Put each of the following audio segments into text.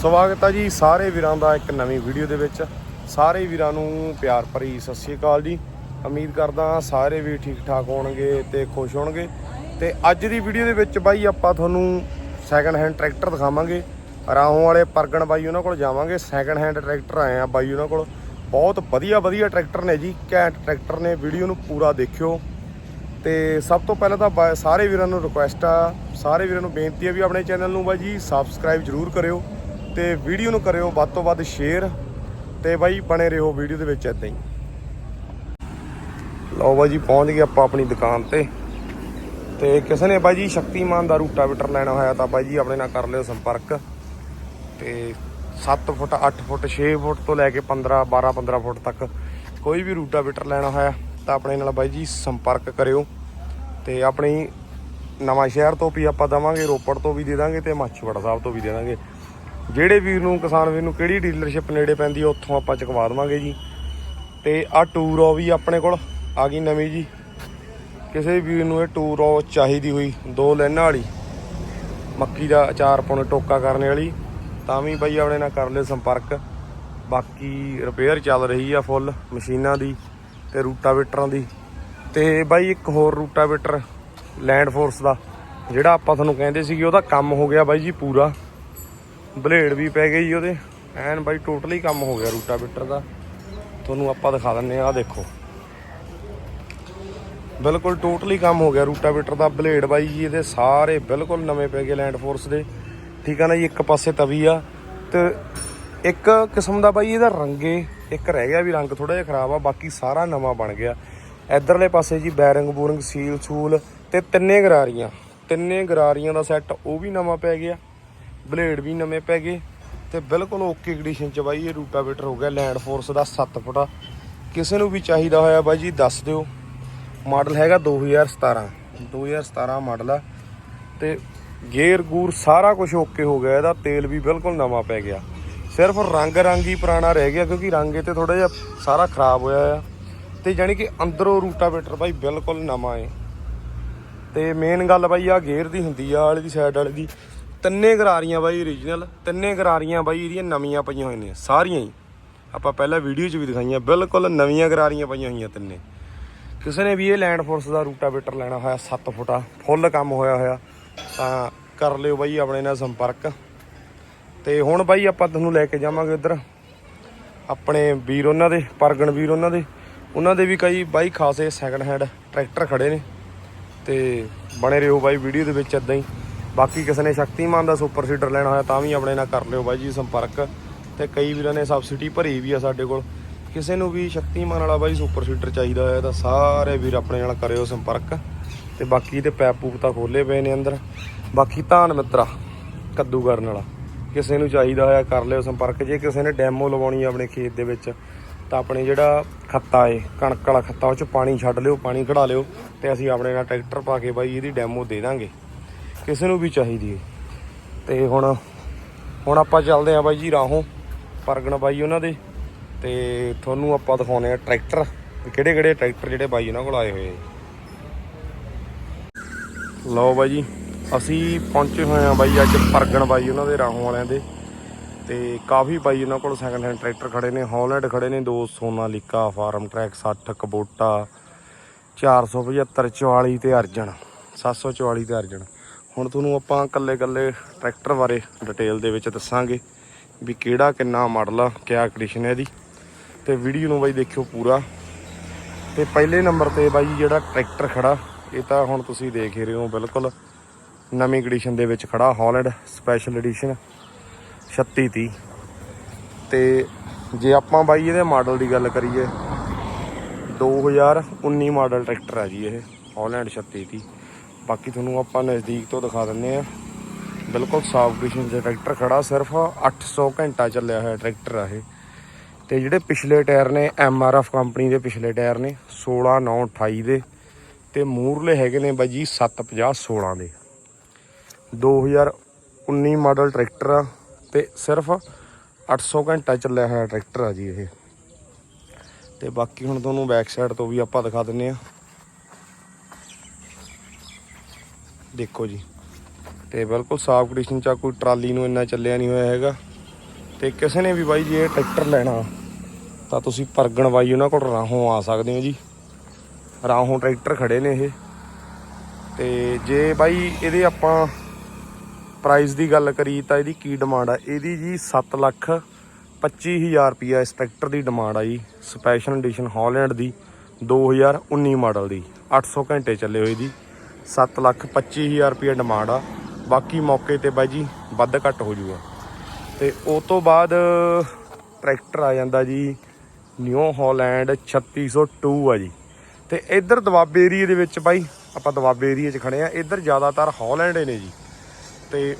ਸਵਾਗਤ ਹੈ ਜੀ ਸਾਰੇ ਵੀਰਾਂ ਦਾ ਇੱਕ ਨਵੀਂ ਵੀਡੀਓ ਦੇ ਵਿੱਚ। ਸਾਰੇ ਵੀਰਾਂ ਨੂੰ ਪਿਆਰ ਭਰੀ ਸਤਿ ਸ਼੍ਰੀ ਅਕਾਲ ਜੀ। ਉਮੀਦ ਕਰਦਾ ਸਾਰੇ ਵੀ ਠੀਕ ਠਾਕ ਹੋਣਗੇ ਤੇ ਖੁਸ਼ ਹੋਣਗੇ। ਤੇ ਅੱਜ ਦੀ ਵੀਡੀਓ ਦੇ ਵਿੱਚ ਬਾਈ ਆਪਾਂ ਤੁਹਾਨੂੰ ਸੈਕੰਡ ਹੈਂਡ ਟਰੈਕਟਰ ਦਿਖਾਵਾਂਗੇ। ਰਾਹੋਂ ਵਾਲੇ ਪਰਗਣ ਬਾਈ ਉਹਨਾਂ ਕੋਲ ਜਾਵਾਂਗੇ। ਸੈਕੰਡ ਹੈਂਡ ਟਰੈਕਟਰ ਆਏ ਆ ਬਾਈ ਉਹਨਾਂ ਕੋਲ। ਬਹੁਤ ਵਧੀਆ ਵਧੀਆ ਟਰੈਕਟਰ ਨੇ ਜੀ, ਘੈਂਟ ਟਰੈਕਟਰ ਨੇ। ਵੀਡੀਓ ਨੂੰ ਪੂਰਾ ਦੇਖਿਓ। ਤੇ ਸਭ ਤੋਂ ਪਹਿਲਾਂ ਤਾਂ ਬਾ- ਸਾਰੇ ਵੀਰਾਂ ਨੂੰ ਰਿਕੁਐਸਟ ਆ। ਸਾਰੇ ਵੀਰਾਂ ਨੂੰ ਬੇਨਤੀ ਆ ਵੀ ਆਪਣੇ ਚੈਨਲ ਨੂੰ ਬਾਈ ਜੀ ਸਬਸਕ੍ਰਾਈਬ ਜਰੂਰ ਕਰਿਓ। ਤੇ ਵੀਡੀਓ ਨੂੰ ਕਰਿਓ ਵੱਧ ਤੋਂ ਵੱਧ ਸ਼ੇਅਰ ਤੇ ਬਾਈ ਬਣੇ ਰਹੋ ਵੀਡੀਓ ਦੇ ਵਿੱਚ ਇਦਾਂ ਹੀ। ਲਓ ਬਾਈ ਜੀ, ਪਹੁੰਚ ਗਏ ਆਪਾਂ ਆਪਣੀ ਦੁਕਾਨ ਤੇ। ਤੇ ਕਿਸੇ ਨੇ ਬਾਈ ਜੀ ਸ਼ਕਤੀਮਾਨ ਦਾ ਰੂਟਾਵੀਟਰ ਲੈਣਾ ਹੋਇਆ ਤਾਂ ਬਾਈ ਜੀ ਆਪਣੇ ਨਾਲ ਕਰ ਲਿਓ ਸੰਪਰਕ। ਤੇ 7 ਫੁੱਟ 8 ਫੁੱਟ 6 ਫੁੱਟ ਤੋਂ ਲੈ ਕੇ 15 12 15 ਫੁੱਟ ਤੱਕ ਕੋਈ ਵੀ ਰੂਟਾਵੀਟਰ ਲੈਣਾ ਹੋਇਆ ਤਾਂ ਆਪਣੇ ਨਾਲ ਬਾਈ ਜੀ ਸੰਪਰਕ ਕਰਿਓ। ਤੇ ਆਪਣੀ ਨਵਾਂ ਸ਼ਹਿਰ ਤੋਂ ਵੀ ਆਪਾਂ ਦਵਾਂਗੇ, ਰੋਪੜ ਤੋਂ ਵੀ ਦੇ ਦਾਂਗੇ ਤੇ ਮਾਛੀਵਾੜਾ ਸਾਹਿਬ ਤੋਂ ਵੀ ਦੇ ਦਾਂਗੇ। ਜਿਹੜੇ ਵੀਰ ਨੂੰ, ਕਿਸਾਨ ਵੀਰ ਨੂੰ ਕਿਹੜੀ ਡੀਲਰਸ਼ਿਪ ਨੇੜੇ ਪੈਂਦੀ ਉੱਥੋਂ ਆਪਾਂ ਚਕਵਾ ਦਵਾਂਗੇ ਜੀ। ਤੇ ਆ ਟੂਰੋ ਵੀ ਆਪਣੇ ਕੋਲ, ਆ ਗਈ ਨਵੀਂ ਜੀ। ਕਿਸੇ ਵੀਰ ਨੂੰ ਇਹ ਟੂਰ ਟੂਰੋ ਚਾਹੀਦੀ ਹੋਈ, ਦੋ ਲੈਣਾ ਵਾਲੀ। ਮੱਕੀ ਦਾ ਅਚਾਰ ਪਾਉਣ ਟੋਕਾ ਕਰਨ ਵਾਲੀ, ਤਾਂ ਵੀ ਬਾਈ ਆਪਣੇ ਨਾਲ ਕਰ ਲਿਓ ਸੰਪਰਕ। ਬਾਕੀ ਰਿਪੇਅਰ ਚੱਲ ਰਹੀ ਆ ਫੁੱਲ ਮਸ਼ੀਨਾਂ ਦੀ ਤੇ ਰੂਟਾਵੇਟਰਾਂ ਦੀ। ਤੇ ਬਾਈ ਇੱਕ ਹੋਰ ਰੂਟਾਵੇਟਰ ਲੈਂਡ ਫੋਰਸ ਦਾ, ਜਿਹੜਾ ਆਪਾਂ ਤੁਹਾਨੂੰ ਕਹਿੰਦੇ ਸੀਗੇ, ਉਹਦਾ ਕੰਮ ਹੋ ਗਿਆ ਬਾਈ ਜੀ ਪੂਰਾ। ਬਲੇਡ ਵੀ ਪੈ ਗਈ ਜੀ ਉਹਦੇ। ਐਨ ਬਾਈ ਟੋਟਲੀ ਕੰਮ ਹੋ ਗਿਆ ਰੂਟਾਵੇਟਰ ਦਾ। ਤੁਹਾਨੂੰ ਆਪਾਂ ਦਿਖਾ ਦਿੰਨੇ ਆ, ਆਹ ਦੇਖੋ। ਬਿਲਕੁਲ ਟੋਟਲੀ ਕੰਮ ਹੋ ਗਿਆ ਰੂਟਾਵੇਟਰ ਦਾ। ਬਲੇਡ ਬਾਈ ਜੀ, ਇਹਦੇ ਸਾਰੇ ਬਿਲਕੁਲ ਨਵੇਂ ਪੈ ਗਏ ਲੈਂਡ ਫੋਰਸ ਦੇ। ਠੀਕ ਆ ਨਾ ਜੀ, ਇੱਕ ਪਾਸੇ ਤਵੀ ਆ। ਤੇ ਇੱਕ ਕਿਸਮ ਦਾ ਬਾਈ ਇਹਦਾ ਰੰਗੇ, ਇੱਕ ਰਹਿ ਗਿਆ ਵੀ ਰੰਗ ਥੋੜਾ ਜਿਹਾ ਖਰਾਬ ਆ, ਬਾਕੀ ਸਾਰਾ ਨਵਾਂ ਬਣ ਗਿਆ। ਇਧਰਲੇ ਪਾਸੇ ਜੀ, ਬੈਰਿੰਗ ਬੂਰਿੰਗ, ਸੀਲ ਸੂਲ ਤੇ ਤਿੰਨੇ ਗਰਾਰੀਆਂ। ਤਿੰਨੇ ਗਰਾਰੀਆਂ ਦਾ ਸੈੱਟ ਉਹ ਵੀ ਨਵਾਂ ਪੈ ਗਿਆ। ਬਲੇਡ ਵੀ ਨਵੇਂ ਪੈ ਗਏ ਤੇ ਬਿਲਕੁਲ ਓਕੇ ਕੰਡੀਸ਼ਨ ਚ ਬਾਈ ਇਹ ਰੂਟਾਵੇਟਰ ਹੋ ਗਿਆ ਲੈਂਡ ਫੋਰਸ ਦਾ 7 ਫੁੱਟਾ। ਕਿਸੇ ਨੂੰ ਵੀ ਚਾਹੀਦਾ ਹੋਇਆ ਬਾਈ ਜੀ, ਦੱਸ ਦਿਓ। ਮਾਡਲ ਹੈਗਾ 2017 2017 ਮਾਡਲ ਆ। ਤੇ ਗੇਅਰ ਗੂਰ ਸਾਰਾ ਕੁਝ ਓਕੇ ਹੋ ਗਿਆ, ਇਹਦਾ ਤੇਲ ਵੀ ਬਿਲਕੁਲ ਨਵਾਂ ਪੈ ਗਿਆ। ਸਿਰਫ ਰੰਗ ਰੰਗ ਹੀ ਪੁਰਾਣਾ ਰਹਿ ਗਿਆ, ਕਿਉਂਕਿ ਰੰਗ ਇਹ ਤੇ ਥੋੜਾ ਜਿਹਾ ਸਾਰਾ ਖਰਾਬ ਹੋਇਆ ਆ। ਤੇ ਜਾਨੀ ਕਿ ਅੰਦਰੋਂ ਰੂਟਾਵੇਟਰ ਬਾਈ ਬਿਲਕੁਲ ਨਵਾਂ ਏ। ਤੇ ਮੇਨ ਗੱਲ ਬਾਈ ਆ ਗੇਅਰ ਦੀ ਹੁੰਦੀ ਆ ਵਾਲੇ ਦੀ ਸਾਈਡ ਵਾਲੇ ਦੀ। ਤਿੰਨੇ ਗਰਾਰੀਆਂ ਬਾਈ origignal ਤਿੰਨੇ ਗਰਾਰੀਆਂ ਬਾਈ ਇਹਦੀਆਂ ਨਵੀਆਂ ਪਈਆਂ ਹੋਈਆਂ ਨੇ, ਸਾਰੀਆਂ ਹੀ। ਆਪਾਂ ਪਹਿਲਾਂ ਵੀਡੀਓ 'ਚ ਵੀ ਦਿਖਾਈਆਂ, ਬਿਲਕੁਲ ਨਵੀਆਂ ਗਰਾਰੀਆਂ ਪਈਆਂ ਹੋਈਆਂ ਤਿੰਨੇ। ਕਿਸੇ ਨੇ ਵੀ ਇਹ ਲੈਂਡ ਫੋਰਸ ਦਾ ਰੂਟਾਵੇਟਰ ਲੈਣਾ ਹੋਇਆ 7 ਫੁੱਟਾ, ਫੁੱਲ ਕੰਮ ਹੋਇਆ ਹੋਇਆ, ਤਾਂ ਕਰ ਲਿਓ ਬਾਈ ਆਪਣੇ ਨਾਲ ਸੰਪਰਕ। ਤੇ ਹੁਣ ਬਾਈ ਆਪਾਂ ਤੁਹਾਨੂੰ ਲੈ ਕੇ ਜਾਵਾਂਗੇ ਉਧਰ ਆਪਣੇ ਵੀਰ ਉਹਨਾਂ ਦੇ, ਪਰਗਣ ਵੀਰ ਉਹਨਾਂ ਦੇ। ਉਹਨਾਂ ਦੇ ਵੀ ਕਈ ਬਾਈ ਖਾਸੇ ਸੈਕੰਡ ਹੈਂਡ ਟਰੈਕਟਰ ਖੜੇ ਨੇ। ਤੇ ਬਣੇ ਰਹੋ ਬਾਈ ਵੀਡੀਓ ਦੇ ਵਿੱਚ ਇਦਾਂ ਹੀ। ਬਾਕੀ ਕਿਸੇ ਨੇ ਸ਼ਕਤੀਮਾਨ ਦਾ ਸੁਪਰ ਸੀਡਰ ਲੈਣਾ ਹੋਇਆ ਤਾਂ ਵੀ ਆਪਣੇ ਨਾਲ ਕਰ ਲਿਓ ਬਾਈ ਜੀ ਸੰਪਰਕ। ਤੇ ਕਈ ਵੀਰਾਂ ਨੇ ਸਬਸਿਡੀ ਭਰੀ ਵੀ ਆ ਸਾਡੇ ਕੋਲ। ਕਿਸੇ ਨੂੰ ਵੀ ਸ਼ਕਤੀਮਾਨ ਵਾਲਾ ਬਾਈ ਸੁਪਰ ਸੀਡਰ ਚਾਹੀਦਾ ਹੋਇਆ ਤਾਂ ਸਾਰੇ ਵੀਰ ਆਪਣੇ ਨਾਲ ਕਰਿਓ ਸੰਪਰਕ। ਤੇ ਬਾਕੀ ਤੇ ਪੈਪ ਪੂਪ ਤਾਂ ਖੋਲੇ ਪਏ ਨੇ ਅੰਦਰ। ਬਾਕੀ ਧਾਨ ਮਿੱਤਰਾ ਕੱਦੂ ਕਰਨ ਵਾਲਾ, ਕਿਸੇ ਨੂੰ ਚਾਹੀਦਾ ਹੋਇਆ ਕਰ ਲਿਓ ਸੰਪਰਕ। ਜੇ ਕਿਸੇ ਨੇ ਡੈਮੋ ਲਵਾਉਣੀ ਆ ਆਪਣੇ ਖੇਤ ਦੇ ਵਿੱਚ, ਤਾਂ ਆਪਣੇ ਜਿਹੜਾ ਖੱਤਾ ਏ, ਕਣਕ ਵਾਲਾ ਖੱਤਾ, ਉਹ ਚ ਪਾਣੀ ਛੱਡ ਲਿਓ, ਪਾਣੀ ਕਢਾ ਲਿਓ ਤੇ ਅਸੀਂ ਆਪਣੇ ਨਾਲ ਟਰੈਕਟਰ ਪਾ ਕੇ ਬਾਈ ਇਹਦੀ ਡੈਮੋ ਦੇ ਦਾਂਗੇ। ਕਿਸੇ ਨੂੰ ਵੀ ਚਾਹੀਦੀ ਹੈ ਤੇ ਹੁਣ ਹੁਣ ਆਪਾਂ ਚੱਲਦੇ ਆਂ ਬਾਈ ਜੀ ਰਾਹੋਂ, ਪਰਗਣ ਬਾਈ ਉਹਨਾਂ ਦੇ। ਤੇ ਤੁਹਾਨੂੰ ਆਪਾਂ ਦਿਖਾਉਨੇ ਆ ਟਰੈਕਟਰ ਕਿਹੜੇ ਕਿਹੜੇ ਟਰੈਕਟਰ ਜਿਹੜੇ ਬਾਈ ਉਹਨਾਂ ਕੋਲ ਆਏ ਹੋਏ ਲਓ ਬਾਈ ਜੀ, ਅਸੀਂ ਪਹੁੰਚੇ ਹੋਏ ਆ ਬਾਈ ਅੱਜ ਪਰਗਣ ਬਾਈ ਉਹਨਾਂ ਦੇ ਰਾਹੋਂ ਵਾਲਿਆਂ ਦੇ। ਤੇ ਕਾਫੀ ਬਾਈ ਉਹਨਾਂ ਕੋਲ ਸੈਕੰਡ ਹੈਂਡ ਟਰੈਕਟਰ ਖੜੇ ਨੇ ਹੌਲੈਂਡ ਖੜੇ ਨੇ, ਦੋ ਸੋਨਾਲੀਕਾ ਫਾਰਮ ਟਰੈਕ 60 ਕਬੋਟਾ 475 44 ਤੇ ਅਰਜਨ 744 ਤੇ ਅਰਜਨ। ਹੁਣ ਤੁਹਾਨੂੰ ਆਪਾਂ ਕੱਲੇ ਕੱਲੇ ਟਰੈਕਟਰ ਬਾਰੇ ਡਿਟੇਲ ਦੇ ਵਿੱਚ ਦੱਸਾਂਗੇ ਵੀ ਕਿਹੜਾ ਕਿੰਨਾ ਮਾਡਲ ਆ, ਕਿਆ ਕੰਡੀਸ਼ਨ ਹੈ ਇਹਦੀ। ਤੇ ਵੀਡੀਓ ਨੂੰ ਬਾਈ ਦੇਖਿਓ ਪੂਰਾ। ਤੇ ਪਹਿਲੇ ਨੰਬਰ ਤੇ ਬਾਈ ਜਿਹੜਾ ਟਰੈਕਟਰ ਖੜਾ, ਇਹ ਤਾਂ ਹੁਣ ਤੁਸੀਂ ਦੇਖ ਹੀ ਰਹੇ ਹੋ ਬਿਲਕੁਲ। ਨਵੀਂ ਕੰਡੀਸ਼ਨ ਦੇ ਵਿੱਚ ਖੜਾ ਹਾਲੈਂਡ ਸਪੈਸ਼ਲ ਐਡੀਸ਼ਨ 3630 ਤੇ ਜੇ ਆਪਾਂ ਬਾਈ ਇਹਦੇ ਮਾਡਲ ਦੀ ਗੱਲ ਕਰੀਏ 2019 ਮਾਡਲ ਟਰੈਕਟਰ ਹੈ ਜੀ ਇਹ ਹਾਲੈਂਡ 3630 ਬਾਕੀ ਤੁਹਾਨੂੰ ਆਪਾਂ ਨਜ਼ਦੀਕ ਤੋਂ ਦਿਖਾ ਦਿੰਨੇ ਆ ਬਿਲਕੁਲ ਸਾਫ਼ ਕੰਡੀਸ਼ਨ 'ਚ ਟਰੈਕਟਰ ਖੜਾ, ਸਿਰਫ 800 ਘੰਟਾ ਚੱਲਿਆ ਹੋਇਆ ਟਰੈਕਟਰ ਆ ਇਹ। ਤੇ ਜਿਹੜੇ ਪਿਛਲੇ ਟਾਇਰ ਨੇ ਐਫ ਕੰਪਨੀ ਦੇ ਪਿਛਲੇ ਟਾਇਰ ਨੇ 16 9 28 ਦੇ। ਤੇ ਮੂਰਲੇ ਹੈਗੇ ਨੇ ਬਾਈ ਜੀ 750 16 ਦੇ। 2019 ਮਾਡਲ ਟਰੈਕਟਰ ਆ ਤੇ ਸਿਰਫ 800 ਘੰਟਾ ਚੱਲਿਆ ਹੋਇਆ ਟਰੈਕਟਰ ਆ ਜੀ ਇਹ। ਤੇ ਬਾਕੀ ਹੁਣ ਤੁਹਾਨੂੰ ਬੈਕ ਸਾਈਡ ਤੋਂ ਵੀ ਆਪਾਂ ਦਿਖਾ ਦਿੰਨੇ ਆ ਦੇਖੋ ਜੀ। ਤੇ ਬਿਲਕੁਲ ਸਾਫ਼ ਕੰਡੀਸ਼ਨ ਚ ਆ, ਕੋਈ ਟਰਾਲੀ ਨੂੰ ਇੰਨਾ ਚੱਲਿਆ ਨਹੀਂ ਹੋਇਆ ਹੈਗਾ। ਤੇ ਕਿਸੇ ਨੇ ਵੀ ਬਾਈ ਜੀ ਇਹ ਟਰੈਕਟਰ ਲੈਣਾ, ਤਾਂ ਤੁਸੀਂ ਪਰਗਣ ਬਾਈ ਉਹਨਾਂ ਕੋਲ ਰਾਹੋਂ ਆ ਸਕਦੇ ਹੋ ਜੀ। ਰਾਹੋਂ ਟਰੈਕਟਰ ਖੜੇ ਨੇ ਇਹ। ਤੇ ਜੇ ਬਾਈ ਇਹਦੇ ਆਪਾਂ ਪ੍ਰਾਈਸ ਦੀ ਗੱਲ ਕਰੀ ਤਾਂ ਇਹਦੀ ਕੀ ਡਿਮਾਂਡ ਆ? ਇਹਦੀ ਜੀ 7 ਲੱਖ 25000 ਰੁਪਿਆ ਇਸ ਟਰੈਕਟਰ ਦੀ ਡਿਮਾਂਡ ਆ ਜੀ। ਸਪੈਸ਼ਲ ਐਡੀਸ਼ਨ ਹਾਲੈਂਡ ਦੀ 2019 ਮਾਡਲ ਦੀ। 800 ਘੰਟੇ ਚੱਲੇ ਹੋਏ ਦੀ। 7 ਲੱਖ 25000 ਰੁਪਿਆ ਡਿਮਾਂਡ ਆ। ਬਾਕੀ ਮੌਕੇ ਤੇ ਬਾਈ ਜੀ ਵੱਧ ਘੱਟ ਹੋ ਜਾਊਗਾ ਤੇ ਉਸ ਤੋਂ ਬਾਅਦ ਟਰੈਕਟਰ ਆ ਜਾਂਦਾ ਜੀ ਨਿਊ ਹਾਲੈਂਡ 3602 ਆ ਜੀ। ਤੇ ਇੱਧਰ ਦਵਾਬੇ ਏਰੀਏ ਦੇ ਵਿੱਚ ਬਾਈ, ਆਪਾਂ ਦਵਾਬੇ ਏਰੀਏ 'ਚ ਖੜੇ ਆ। ਇੱਧਰ ਜ਼ਿਆਦਾਤਰ ਹਾਲੈਂਡ ਨੇ ਜੀ। ਤੇ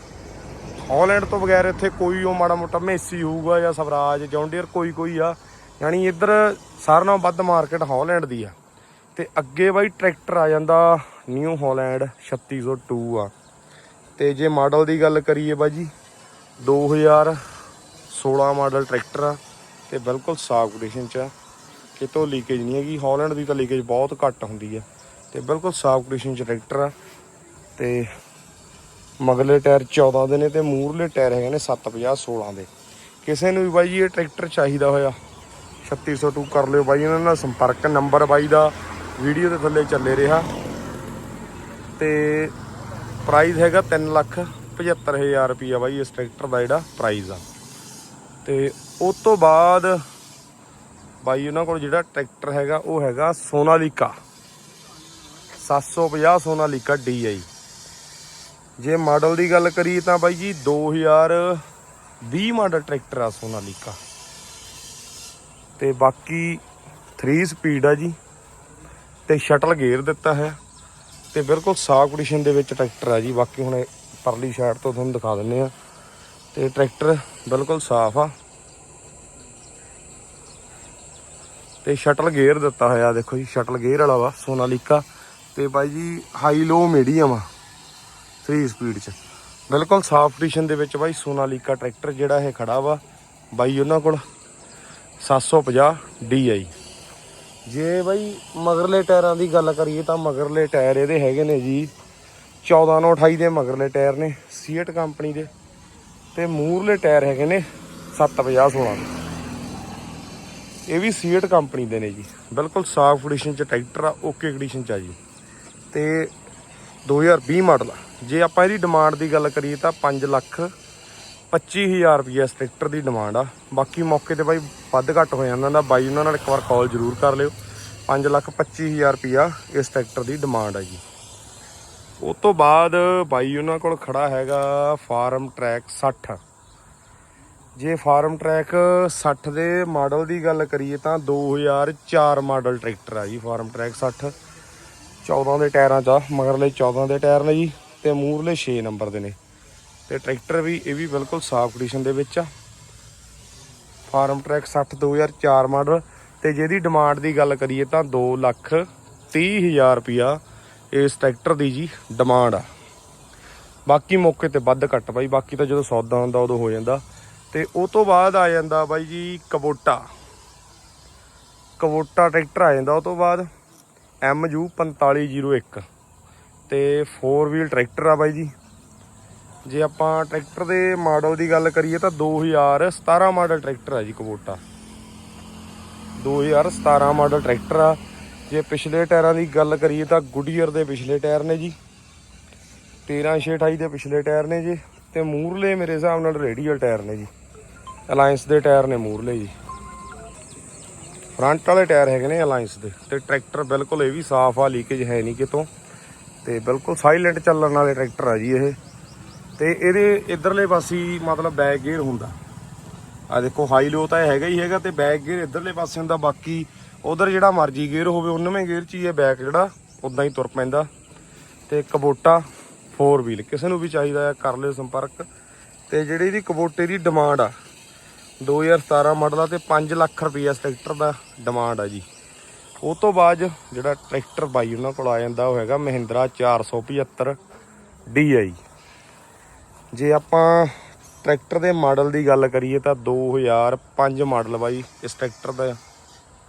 ਹਾਲੈਂਡ ਤੋਂ ਬਗੈਰ ਇੱਥੇ ਕੋਈ ਉਹ ਮਾੜਾ ਮੋਟਾ ਮੇਸੀ ਹੋਊਗਾ ਜਾਂ ਸਵਰਾਜ ਜੌਂਡੀਅਰ ਕੋਈ ਕੋਈ ਆ। ਯਾਨੀ ਇੱਧਰ ਸਾਰਿਆਂ ਨਾਲੋਂ ਵੱਧ ਮਾਰਕੀਟ ਹਾਲੈਂਡ ਦੀ ਆ। ਤੇ ਅੱਗੇ ਬਾਈ ਟਰੈਕਟਰ ਆ ਜਾਂਦਾ ਨਿਊ ਹਾਲੈਂਡ 3602 ਆ। ਤੇ ਜੇ ਮਾਡਲ ਦੀ ਗੱਲ ਕਰੀਏ ਬਾਜੀ 2016 ਮਾਡਲ ਟਰੈਕਟਰ ਆ ਤੇ ਬਿਲਕੁਲ ਸਾਫ਼ ਕੰਡੀਸ਼ਨ ਚ ਆ। ਕਿਤੋਂ ਲੀਕੇਜ ਨਹੀਂ ਹੈਗੀ, ਹਾਲੈਂਡ ਦੀ ਤਾਂ ਲੀਕੇਜ ਬਹੁਤ ਘੱਟ ਹੁੰਦੀ ਆ। ਤੇ ਬਿਲਕੁਲ ਸਾਫ਼ ਕੰਡੀਸ਼ਨ ਚ ਟਰੈਕਟਰ ਆ। ਤੇ ਮਗਲੇ ਟਾਇਰ 14 ਦੇ ਨੇ ਤੇ ਮੂਰਲੇ ਟਾਇਰ ਹੈਗੇ ਨੇ 750 16 ਦੇ। ਕਿਸੇ ਨੂੰ ਵੀ ਬਾਈ ਜੀ ਇਹ ਟਰੈਕਟਰ ਚਾਹੀਦਾ ਹੋਇਆ 3602 ਕਰ ਲਿਓ ਬਾਈ, ਇਹਨਾਂ ਨਾਲ ਸੰਪਰਕ, ਨੰਬਰ ਬਾਈ ਦਾ ਵੀਡੀਓ ਦੇ ਥੱਲੇ ਚੱਲੇ ਰਿਹਾ ਤੇ ਪ੍ਰਾਈਸ ਹੈਗਾ 3 ਲੱਖ 75000 ਰੁਪਈਆ ਬਾਈ, ਇਸ ਟਰੈਕਟਰ ਦਾ ਜਿਹੜਾ ਪ੍ਰਾਈਸ ਆ। ਤੇ ਉਸ ਤੋਂ ਬਾਅਦ ਬਾਈ, ਉਹਨਾਂ ਕੋਲ ਜਿਹੜਾ ਟਰੈਕਟਰ ਹੈਗਾ, ਉਹ ਹੈਗਾ ਸੋਨਾਲੀਕਾ। 750 ਸੋਨਾਲੀਕਾ DI ਜੇ ਮਾਡਲ ਦੀ ਗੱਲ ਕਰੀਏ ਤਾਂ ਬਾਈ ਜੀ 2020 ਮਾਡਲ ਟਰੈਕਟਰ ਆ ਸੋਨਾਲੀਕਾ। ਤੇ ਬਾਕੀ 3 ਸਪੀਡ ਆ ਜੀ। ਤੇ ਸ਼ਟਲ ਗੇਅਰ ਦਿੱਤਾ ਹੈ ਤੇ ਬਿਲਕੁਲ ਸਾਫ਼ ਕੰਡੀਸ਼ਨ ਦੇ ਵਿੱਚ ਟਰੈਕਟਰ ਆ ਜੀ। ਬਾਕੀ ਹੁਣ ਇਹ ਪਰਲੀ ਸਾਈਡ ਤੋਂ ਤੁਹਾਨੂੰ ਦਿਖਾ ਦਿੰਨੇ ਆ ਤੇ ਟਰੈਕਟਰ ਬਿਲਕੁਲ ਸਾਫ਼ ਆ। ਤੇ ਸ਼ਟਲ ਗੇਅਰ ਦਿੱਤਾ ਹੋਇਆ, ਦੇਖੋ ਜੀ, ਸ਼ਟਲ ਗੇਅਰ ਵਾਲਾ ਵਾ, ਸੋਨਾਲੀਕਾ। ਤੇ ਬਾਈ ਜੀ ਹਾਈ ਲੋ ਮੀਡੀਅਮ ਆ 3 ਸਪੀਡ ਚ। ਬਿਲਕੁਲ ਸਾਫ਼ ਕੰਡੀਸ਼ਨ ਦੇ ਵਿੱਚ ਬਾਈ ਸੋਨਾਲੀਕਾ ਟਰੈਕਟਰ ਜਿਹੜਾ ਇਹ ਖੜਾ ਵਾ, ਬਾਈ ਉਹਨਾਂ ਕੋਲ 750 DI ਜੇ ਬਾਈ ਮਗਰਲੇ ਟਾਇਰਾਂ ਦੀ ਗੱਲ ਕਰੀਏ ਤਾਂ ਮਗਰਲੇ ਟਾਇਰ ਇਹਦੇ ਹੈਗੇ ਨੇ ਜੀ। 14 ਨੂੰ 28 ਦੇ ਮਗਰਲੇ ਟਾਇਰ ਨੇ ਸੀਟ ਕੰਪਨੀ ਦੇ। ਤੇ ਮੂਰਲੇ ਟਾਇਰ ਹੈਗੇ ਨੇ 750 16 ਦੇ। ਇਹ ਵੀ ਸੀਟ ਕੰਪਨੀ ਦੇ ਨੇ ਜੀ। ਬਿਲਕੁਲ ਸਾਫ਼ ਕੰਡੀਸ਼ਨ ਚ ਟਰੈਕਟਰ ਆ ਓਕੇ ਕੰਡੀਸ਼ਨ ਚ ਆ ਜੀ। ਤੇ 2020 ਮਾਡਲ ਆ। ਜੇ ਆਪਾਂ ਇਹਦੀ ਡਿਮਾਂਡ ਦੀ ਗੱਲ ਕਰੀਏ ਤਾਂ 5 ਲੱਖ 25000 ਰੁਪਏ ਇਸ ਟਰੈਕਟਰ ਦੀ ਡਿਮਾਂਡ ਆ। ਬਾਕੀ ਮੌਕੇ ਤੇ ਬਾਈ ਵੱਧ ਘੱਟ ਹੋ ਜਾਂਦਾ ਦਾ ਬਾਈ ਉਹਨਾਂ ਨਾਲ ਇੱਕ ਵਾਰ ਕਾਲ ਜ਼ਰੂਰ ਕਰ ਲਿਓ। 5 ਲੱਖ 25000 ਰੁਪਿਆ ਇਸ ਟਰੈਕਟਰ ਦੀ ਡਿਮਾਂਡ ਆ ਜੀ। ਉਸ ਤੋਂ ਬਾਅਦ ਬਾਈ ਉਹਨਾਂ ਕੋਲ ਖੜਾ ਹੈਗਾ ਫਾਰਮ ਟਰੈਕ 60 ਜੇ ਫਾਰਮ ਟਰੈਕ 60 ਦੇ ਮਾਡਲ ਦੀ ਗੱਲ ਕਰੀਏ ਤਾਂ 2004 ਮਾਡਲ ਟਰੈਕਟਰ ਆ ਜੀ, ਫਾਰਮ ਟਰੈਕ 60 14 ਦੇ ਟਾਇਰਾਂ 'ਚ ਆ, ਮਗਰਲੇ 14 ਦੇ ਟਾਇਰ ਨੇ ਜੀ, ਤੇ ਮੂਰਲੇ 6 ਨੰਬਰ ਦੇ ਨੇ। ਤੇ ਟਰੈਕਟਰ ਵੀ, ਇਹ ਵੀ ਬਿਲਕੁਲ ਸਾਫ਼ ਕੰਡੀਸ਼ਨ ਦੇ ਵਿੱਚ ਆ। ਫਾਰਮ ਟਰੈਕ 60 2004 ਮਾਡਲ ਤੇ ਜਿਹਦੀ ਡਿਮਾਂਡ ਦੀ ਗੱਲ ਕਰੀਏ ਤਾਂ 2 ਲੱਖ 30000 ਰੁਪਿਆ ਇਸ ਟਰੈਕਟਰ ਦੀ ਜੀ ਡਿਮਾਂਡ ਆ। ਬਾਕੀ ਮੌਕੇ ਤੇ ਵੱਧ ਘੱਟ ਬਾਈ, ਬਾਕੀ ਤਾਂ ਜਦੋਂ ਸੌਦਾ ਹੁੰਦਾ ਉਦੋਂ ਹੋ ਜਾਂਦਾ। ਤੇ ਉਹ ਤੋਂ ਬਾਅਦ ਆ ਜਾਂਦਾ ਬਾਈ ਜੀ ਕਬੋਟਾ। ਕਬੋਟਾ ਟਰੈਕਟਰ ਆ ਜਾਂਦਾ ਉਹ ਤੋਂ ਬਾਅਦ MU 4501 ਤੇ 4 ਵੀਲ ਟਰੈਕਟਰ ਆ ਬਾਈ ਜੀ। ਜੇ ਆਪਾਂ ਟਰੈਕਟਰ ਦੇ ਮਾਡਲ ਦੀ ਗੱਲ ਕਰੀਏ ਤਾਂ 2017 ਮਾਡਲ ਟਰੈਕਟਰ ਆ ਜੀ ਕਬੋਟਾ। 2017 ਮਾਡਲ ਟਰੈਕਟਰ ਆ। ਜੇ ਪਿਛਲੇ ਟਾਇਰਾਂ ਦੀ ਗੱਲ ਕਰੀਏ ਤਾਂ ਗੁੱਡੀਅਰ ਦੇ ਪਿਛਲੇ ਟਾਇਰ ਨੇ ਜੀ। 13628 ਦੇ ਪਿਛਲੇ ਟਾਇਰ ਨੇ ਜੀ। ਤੇ ਮੂਰਲੇ ਮੇਰੇ ਹਿਸਾਬ ਨਾਲ ਰੇਡੀਅਲ ਟਾਇਰ ਨੇ ਜੀ। ਅਲਾਈਅੰਸ ਦੇ ਟਾਇਰ ਨੇ ਮੂਰਲੇ ਜੀ। ਫਰੰਟ ਵਾਲੇ ਟਾਇਰ ਹੈਗੇ ਨੇ ਅਲਾਈਅੰਸ ਦੇ। ਤੇ ਟਰੈਕਟਰ ਬਿਲਕੁਲ ਇਹ ਵੀ ਸਾਫ਼ ਆ, ਲੀਕੇਜ ਹੈ ਨਹੀਂ ਕਿਤੋਂ। ਤੇ ਬਿਲਕੁਲ ਸਾਇਲੈਂਟ ਚੱਲਣ ਵਾਲੇ ਟਰੈਕਟਰ ਆ ਜੀ ਇਹ। ਤੇ ਇਹਦੇ ਇਧਰਲੇ ਪਾਸੇ ਮਤਲਬ ਬੈਕ ਗੇਅਰ ਹੁੰਦਾ। ਆ ਦੇਖੋ ਹਾਈ ਲੋ ਤਾਂ ਇਹ ਹੈਗਾ ਹੀ ਹੈਗਾ ਤੇ ਬੈਕ ਗੇਅਰ ਇਧਰਲੇ ਪਾਸੇ ਹੁੰਦਾ, ਬਾਕੀ ਉਧਰ ਜਿਹੜਾ ਮਰਜ਼ੀ ਗੇਅਰ ਹੋਵੇ, ਉਹਨਵੇਂ ਗੇਅਰ 'ਚ ਹੀ ਇਹ ਬੈਕ ਜਿਹੜਾ ਉਦਾਂ ਹੀ ਤੁਰ ਪੈਂਦਾ। ਤੇ ਕਬੋਟਾ 4 ਵੀਲ ਕਿਸੇ ਨੂੰ ਵੀ ਚਾਹੀਦਾ ਹੈ, ਕਰ ਲਿਓ ਸੰਪਰਕ। ਤੇ ਜਿਹੜੀ ਇਹਦੀ ਕਬੋਟੇ ਦੀ ਡਿਮਾਂਡ ਆ 2017 ਮਾਡਲ ਆ ਤੇ 5 ਲੱਖ ਰੁਪਈਆ ਇਸ ਟਰੈਕਟਰ ਦਾ ਡਿਮਾਂਡ ਆ ਜੀ। ਉਹ ਤੋਂ ਬਾਅਦ ਜਿਹੜਾ ਟਰੈਕਟਰ ਬਾਈ ਉਹਨਾਂ ਕੋਲ ਆ ਜਾਂਦਾ, ਉਹ ਹੈਗਾ ਮਹਿੰਦਰਾ 475 DI ਜੇ ਆਪਾਂ ਟਰੈਕਟਰ ਦੇ ਮਾਡਲ ਦੀ ਗੱਲ ਕਰੀਏ ਤਾਂ 2005 ਮਾਡਲ ਬਾਈ, ਇਸ ਟਰੈਕਟਰ ਦਾ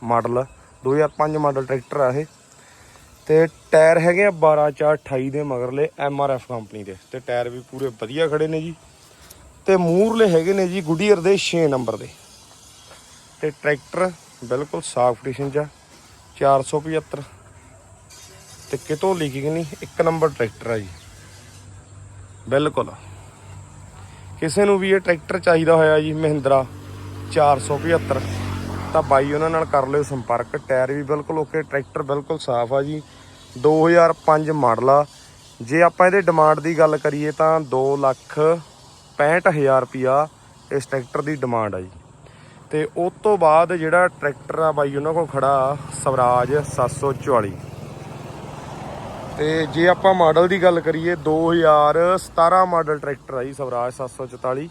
ਮਾਡਲ 2005 ਮਾਡਲ ਟਰੈਕਟਰ ਆ ਇਹ। ਤੇ ਟਾਇਰ ਹੈਗੇ ਆ 12 4 28 ਦੇ ਮਗਰਲੇ MRF ਕੰਪਨੀ ਦੇ। ਤੇ ਟਾਇਰ ਵੀ ਪੂਰੇ ਵਧੀਆ ਖੜੇ ਨੇ ਜੀ। ਤੇ ਮੂਰਲੇ ਹੈਗੇ ਨੇ ਜੀ ਗੁਡੀਅਰ ਦੇ 6 ਨੰਬਰ ਦੇ। ਤੇ ਟਰੈਕਟਰ ਬਿਲਕੁਲ ਸਾਫ਼ ਕੰਡੀਸ਼ਨ 'ਚ ਆ 475 ਤੇ ਕਿਤੋਂ ਲੀਕਿੰਗ ਨਹੀਂ, ਇੱਕ ਨੰਬਰ ਟਰੈਕਟਰ ਆ ਜੀ। ਬਿਲਕੁਲ। ਕਿਸੇ ਨੂੰ ਵੀ ਇਹ ਟਰੈਕਟਰ ਚਾਹੀਦਾ ਹੋਇਆ ਜੀ ਮਹਿੰਦਰਾ 475 ਤਾਂ ਬਾਈ ਉਹਨਾਂ ਨਾਲ ਕਰ ਲਿਓ ਸੰਪਰਕ। ਟਾਇਰ ਵੀ ਬਿਲਕੁਲ ਓਕੇ ਟਰੈਕਟਰ ਬਿਲਕੁਲ ਸਾਫ਼ ਆ ਜੀ। 2005 ਮਾਡਲ ਆ। ਜੇ ਆਪਾਂ ਇਹਦੇ ਡਿਮਾਂਡ ਦੀ ਗੱਲ ਕਰੀਏ ਤਾਂ 2 ਲੱਖ 65000 ਰੁਪਿਆ ਇਸ ਟਰੈਕਟਰ ਦੀ ਡਿਮਾਂਡ ਆ ਜੀ। ਤੇ ਉਸ ਤੋਂ ਬਾਅਦ ਜਿਹੜਾ ਟਰੈਕਟਰ ਆ ਬਾਈ ਉਹਨਾਂ ਕੋਲ ਖੜਾ ਸਵਰਾਜ 744 ਤੇ ਜੇ ਆਪਾਂ ਮਾਡਲ ਦੀ ਗੱਲ ਕਰੀਏ 2017 ਮਾਡਲ ਟਰੈਕਟਰ ਆ ਜੀ, ਸਵਰਾਜ 744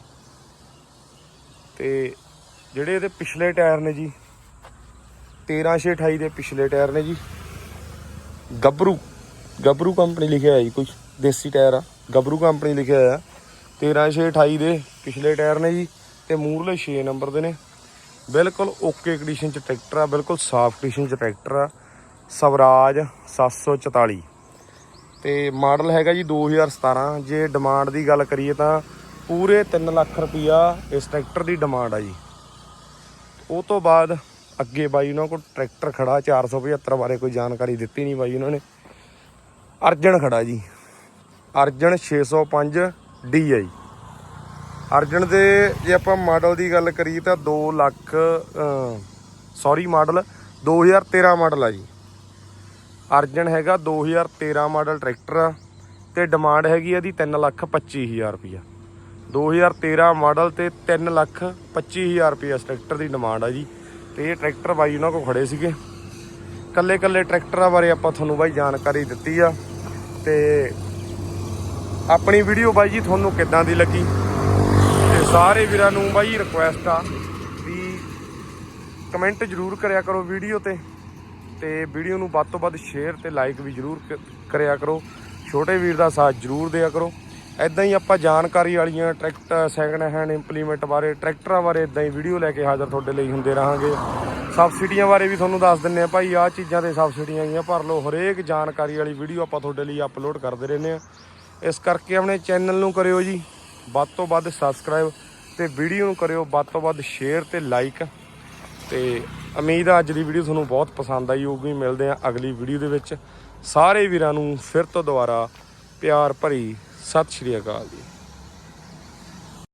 ਤੇ ਜਿਹੜੇ ਇਹਦੇ ਪਿਛਲੇ ਟਾਇਰ ਨੇ ਜੀ 13628 ਦੇ ਪਿਛਲੇ ਟਾਇਰ ਨੇ ਜੀ। ਗੱਭਰੂ ਗੱਭਰੂ ਕੰਪਨੀ ਲਿਖਿਆ ਹੈ ਜੀ ਕੁਝ ਦੇਸੀ ਟਾਇਰ ਆ। ਗੱਭਰੂ ਕੰਪਨੀ ਲਿਖਿਆ ਹੋਇਆ। 13628 ਦੇ ਪਿਛਲੇ ਟਾਇਰ ਨੇ ਜੀ, ਤੇ ਮੂਰਲੇ 6 ਨੰਬਰ ਦੇ ਨੇ। ਬਿਲਕੁਲ ਓਕੇ ਕੰਡੀਸ਼ਨ ਚ ਟਰੈਕਟਰ ਆ, ਬਿਲਕੁਲ ਸਾਫ਼ ਕੰਡੀਸ਼ਨ ਚ ਟਰੈਕਟਰ ਆ। ਸਵਰਾਜ 744 ਤੇ ਮਾਡਲ ਹੈਗਾ ਜੀ 2017 ਜੇ ਡਿਮਾਂਡ ਦੀ ਗੱਲ ਕਰੀਏ ਤਾਂ ਪੂਰੇ 3 ਲੱਖ ਰੁਪਈਆ ਇਸ ਟਰੈਕਟਰ ਦੀ ਡਿਮਾਂਡ ਆ ਜੀ। ਉਹ ਤੋਂ ਬਾਅਦ ਅੱਗੇ ਬਾਈ ਉਹਨਾਂ ਕੋਲ ਟਰੈਕਟਰ ਖੜਾ 475 ਬਾਰੇ ਕੋਈ ਜਾਣਕਾਰੀ ਦਿੱਤੀ ਨਹੀਂ ਬਾਈ ਉਹਨਾਂ ਨੇ। ਅਰਜਨ ਖੜਾ ਜੀ। ਅਰਜਨ 605 ਜੀ ਅਰਜਨ ਦੇ ਜੇ ਆਪਾਂ ਮਾਡਲ ਦੀ ਗੱਲ ਕਰੀਏ ਤਾਂ 2 ਲੱਖ ਸੌਰੀ ਮਾਡਲ 2013 ਮਾਡਲ ਆ ਜੀ। ਅਰਜਨ ਹੈਗਾ 2013 ਮਾਡਲ ਟਰੈਕਟਰ ਆ ਤੇ ਡਿਮਾਂਡ ਹੈਗੀ ਇਹਦੀ 3 ਲੱਖ 25000 ਰੁਪਈਆ। 2013 ਮਾਡਲ ਤੇ 3 ਲੱਖ 25000 ਰੁਪਈਆ ਇਸ ਟਰੈਕਟਰ ਦੀ ਡਿਮਾਂਡ ਆ ਜੀ। ਤੇ ਇਹ ਟਰੈਕਟਰ ਬਾਈ ਉਹਨਾਂ ਕੋਲ ਖੜੇ ਸੀਗੇ। ਕੱਲੇ ਕੱਲੇ ਟਰੈਕਟਰਾਂ ਬਾਰੇ ਆਪਾਂ ਤੁਹਾਨੂੰ ਬਾਈ ਜਾਣਕਾਰੀ ਦਿੱਤੀ ਆ। ਤੇ ਆਪਣੀ ਵੀਡੀਓ ਬਾਈ ਜੀ ਤੁਹਾਨੂੰ ਕਿੱਦਾਂ ਦੀ ਲੱਗੀ? ਤੇ ਸਾਰੇ ਵੀਰਾਂ ਨੂੰ ਬਾਈ ਰਿਕੁਐਸਟ ਆ ਵੀ ਕਮੈਂਟ ਜਰੂਰ ਕਰਿਆ ਕਰੋ ਵੀਡੀਓ ਤੇ। ਤੇ ਵੀਡੀਓ ਨੂੰ ਵੱਧ ਤੋਂ ਵੱਧ ਸ਼ੇਅਰ ਤੇ ਲਾਈਕ ਵੀ ਜਰੂਰ ਕ- ਕਰਿਆ ਕਰੋ। ਛੋਟੇ ਵੀਰ ਦਾ ਸਾਥ ਜਰੂਰ ਦਿਆ ਕਰੋ। ਐਦਾਂ ਹੀ ਆਪਾਂ ਜਾਣਕਾਰੀ ਵਾਲੀਆਂ ਟਰੈਕਟਰ ਸੈਕਿੰਡ ਹੈਂਡ ਇੰਪਲੀਮੈਂਟ ਬਾਰੇ, ਟਰੈਕਟਰਾਂ ਬਾਰੇ ਇਦਾਂ ਹੀ ਵੀਡੀਓ ਲੈ ਕੇ ਹਾਜ਼ਰ ਤੁਹਾਡੇ ਲਈ ਹੁੰਦੇ ਰਹਾਂਗੇ। ਸਬਸਿਡੀਆਂ ਬਾਰੇ ਵੀ ਤੁਹਾਨੂੰ ਦੱਸ ਦਿੰਨੇ ਆ ਭਾਈ, ਆਹ ਚੀਜ਼ਾਂ ਤੇ ਸਬਸਿਡੀਆਂ ਆਈਆਂ। ਭਰ ਲਓ, ਹਰੇਕ ਜਾਣਕਾਰੀ ਵਾਲੀ ਵੀਡੀਓ ਆਪਾਂ ਤੁਹਾਡੇ ਲਈ ਅਪਲੋਡ ਕਰਦੇ ਰਹਿੰਦੇ ਆ ਇਸ ਕਰਕੇ ਆਪਣੇ ਚੈਨਲ ਨੂੰ ਕਰਿਓ ਜੀ, ਵੱਧ ਤੋਂ ਵੱਧ ਸਬਸਕ੍ਰਾਈਬ ਤੇ ਵੀਡੀਓ ਨੂੰ ਕਰਿਓ, ਵੱਧ ਤੋਂ ਵੱਧ ਸ਼ੇਅਰ ਤੇ ਲਾਈਕ ਤੇ ਉਮੀਦ ਆ ਅੱਜ ਦੀ ਵੀਡੀਓ ਤੁਹਾਨੂੰ ਬਹੁਤ ਪਸੰਦ ਆਈ ਹੋਊਗੀ। ਮਿਲਦੇ ਆ ਅਗਲੀ ਵੀਡੀਓ ਦੇ ਵਿੱਚ। ਸਾਰੇ ਵੀਰਾਂ ਨੂੰ ਫਿਰ ਤੋਂ ਦੁਬਾਰਾ ਪਿਆਰ ਭਰੀ ਸਤਿ ਸ਼੍ਰੀ ਅਕਾਲ ਜੀ।